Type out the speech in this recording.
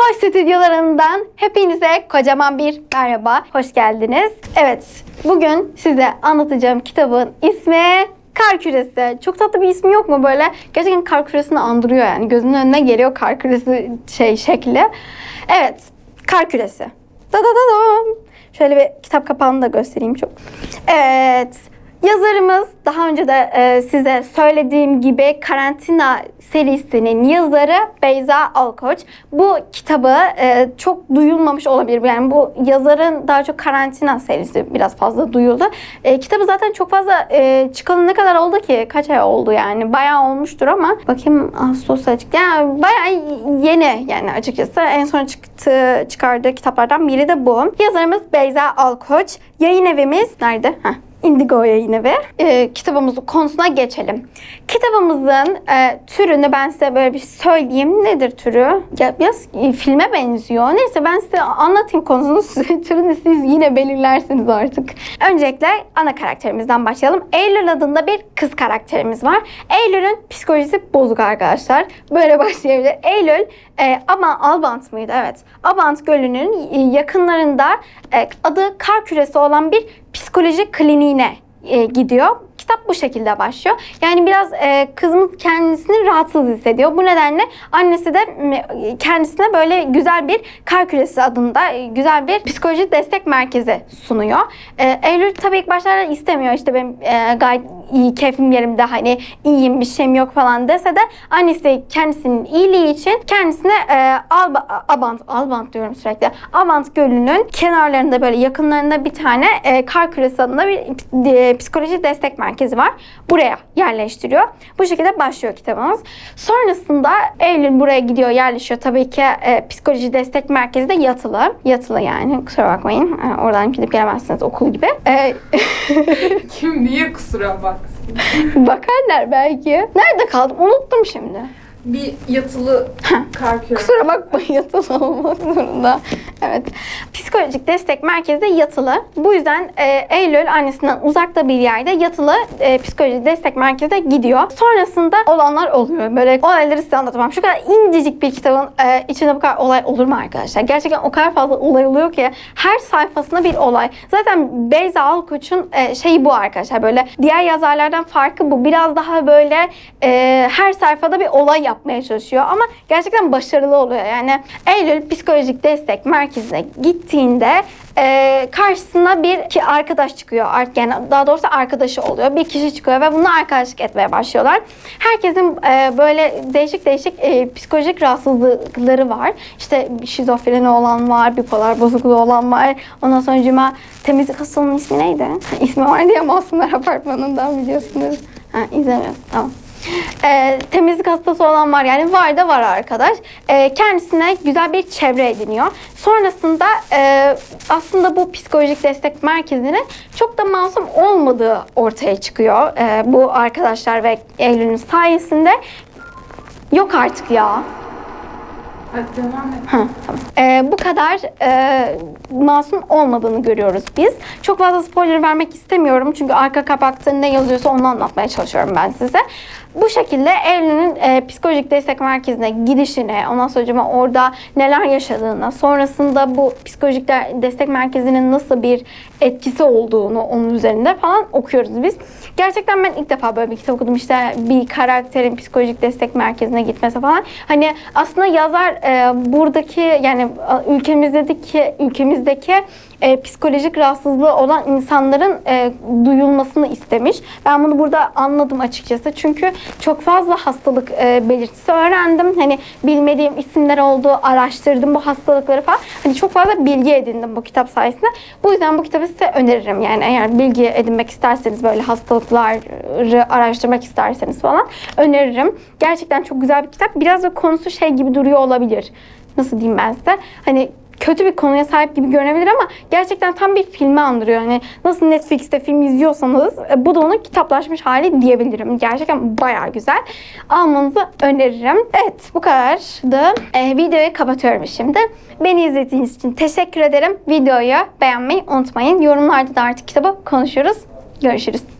Hoş stüdyolarından hepinize kocaman bir merhaba. Hoş geldiniz. Evet, bugün size anlatacağım kitabın ismi Kar Küresi. Çok tatlı bir ismi yok mu böyle? Gerçekten kar küresini andırıyor yani. Gözünün önüne geliyor kar küresi şey şekli. Evet, Kar Küresi. Da da da da. Şöyle bir kitap kapağını da göstereyim çok. Evet. Yazarımız daha önce de e, size söylediğim gibi Karantina serisinin yazarı Beyza Alkoç. Bu kitabı e, çok duyulmamış olabilir. Yani bu yazarın daha çok Karantina serisi biraz fazla duyuldu. E, kitabı zaten çok fazla e, çıkalı ne kadar oldu ki? Kaç ay oldu yani? Bayağı olmuştur ama bakayım Ağustos'ta çıktı. Yani bayağı yeni yani açıkçası. En son çıktı, çıkardığı kitaplardan biri de bu. Yazarımız Beyza Alkoç. Yayın evimiz nerede? Heh. Indigo yayın evi. Ee, kitabımızın konusuna geçelim. Kitabımızın e, türünü ben size böyle bir söyleyeyim. Nedir türü? Ya biraz e, filme benziyor. Neyse ben size anlatayım konusunu. Türünü siz yine belirlersiniz artık. Öncelikle ana karakterimizden başlayalım. Eylül adında bir kız karakterimiz var. Eylül'ün psikolojisi bozuk arkadaşlar. Böyle başlayabilir. Eylül e, ama Albant mıydı? Evet. Albant Gölü'nün e, yakınlarında e, adı kar küresi olan bir psikoloji kliniğine e, gidiyor. Kitap bu şekilde başlıyor. Yani biraz e, kızımız kendisini rahatsız hissediyor. Bu nedenle annesi de kendisine böyle güzel bir kar küresi adında e, güzel bir psikoloji destek merkezi sunuyor. E, Eylül tabii ilk başlarda istemiyor. İşte benim e, gayet iyi, keyfim yerimde hani iyiyim bir şeyim yok falan dese de annesi kendisinin iyiliği için kendisine e, Alba, Abant, Albant diyorum sürekli. Abant Gölü'nün kenarlarında böyle yakınlarında bir tane e, kar küresi adında bir e, psikoloji destek merkezi var. Buraya yerleştiriyor. Bu şekilde başlıyor kitabımız. Sonrasında Eylül buraya gidiyor yerleşiyor. Tabii ki e, psikoloji destek merkezi de yatılı. Yatılı yani kusura bakmayın. E, oradan gidip gelemezsiniz okul gibi. E, Kim niye kusura baksın? bakarlar belki. Nerede kaldım? Unuttum şimdi. Bir yatılı kar küresi. Kusura bakmayın yatılı olmak zorunda. Evet. Psikolojik destek merkezi de yatılı. Bu yüzden e, Eylül annesinden uzakta bir yerde yatılı e, psikolojik destek merkezine gidiyor. Sonrasında olanlar oluyor. Böyle olayları size anlatamam. Şu kadar incecik bir kitabın e, içinde bu kadar olay olur mu arkadaşlar? Gerçekten o kadar fazla olay oluyor ki her sayfasında bir olay. Zaten Beyza Alkoç'un e, şeyi bu arkadaşlar. Böyle diğer yazarlardan farkı bu. Biraz daha böyle e, her sayfada bir olay yapmaya çalışıyor ama gerçekten başarılı oluyor. Yani Eylül psikolojik destek merkezine gittiğinde e, karşısına bir ki arkadaş çıkıyor. Yani daha doğrusu arkadaşı oluyor. Bir kişi çıkıyor ve bununla arkadaşlık etmeye başlıyorlar. Herkesin e, böyle değişik değişik e, psikolojik rahatsızlıkları var. İşte şizofreni olan var, bipolar bozukluğu olan var. Ondan sonra cuma temizlik hastalığının ismi neydi? İsmi vardı ya Masumlar Apartmanı'ndan biliyorsunuz. Ha, izlemiyorum. Tamam. Ee, temizlik hastası olan var yani var da var arkadaş. Ee, kendisine güzel bir çevre ediniyor. Sonrasında e, aslında bu psikolojik destek merkezinin çok da masum olmadığı ortaya çıkıyor. Ee, bu arkadaşlar ve Eylül'ün sayesinde. Yok artık ya. Devam et. Ee, bu kadar e, masum olmadığını görüyoruz biz. Çok fazla spoiler vermek istemiyorum çünkü arka kapakta ne yazıyorsa onu anlatmaya çalışıyorum ben size. Bu şekilde Eylül'ün e, psikolojik destek merkezine gidişine, ondan sonra orada neler yaşadığına, sonrasında bu psikolojik de- destek merkezinin nasıl bir etkisi olduğunu onun üzerinde falan okuyoruz biz. Gerçekten ben ilk defa böyle bir kitap okudum. İşte bir karakterin psikolojik destek merkezine gitmesi falan. Hani aslında yazar e, buradaki yani ülkemizdeki ülkemizdeki e, psikolojik rahatsızlığı olan insanların e, duyulmasını istemiş. Ben bunu burada anladım açıkçası. Çünkü çok fazla hastalık e, belirtisi öğrendim. Hani bilmediğim isimler oldu, araştırdım bu hastalıkları falan. Hani çok fazla bilgi edindim bu kitap sayesinde. Bu yüzden bu kitabı size öneririm. Yani eğer bilgi edinmek isterseniz böyle hastalıkları araştırmak isterseniz falan öneririm. Gerçekten çok güzel bir kitap. Biraz da konusu şey gibi duruyor olabilir. Nasıl diyeyim ben size? Hani kötü bir konuya sahip gibi görünebilir ama gerçekten tam bir filmi andırıyor. Yani nasıl Netflix'te film izliyorsanız e, bu da onun kitaplaşmış hali diyebilirim. Gerçekten bayağı güzel. Almanızı öneririm. Evet bu kadardı. E, videoyu kapatıyorum şimdi. Beni izlediğiniz için teşekkür ederim. Videoyu beğenmeyi unutmayın. Yorumlarda da artık kitabı konuşuruz. Görüşürüz.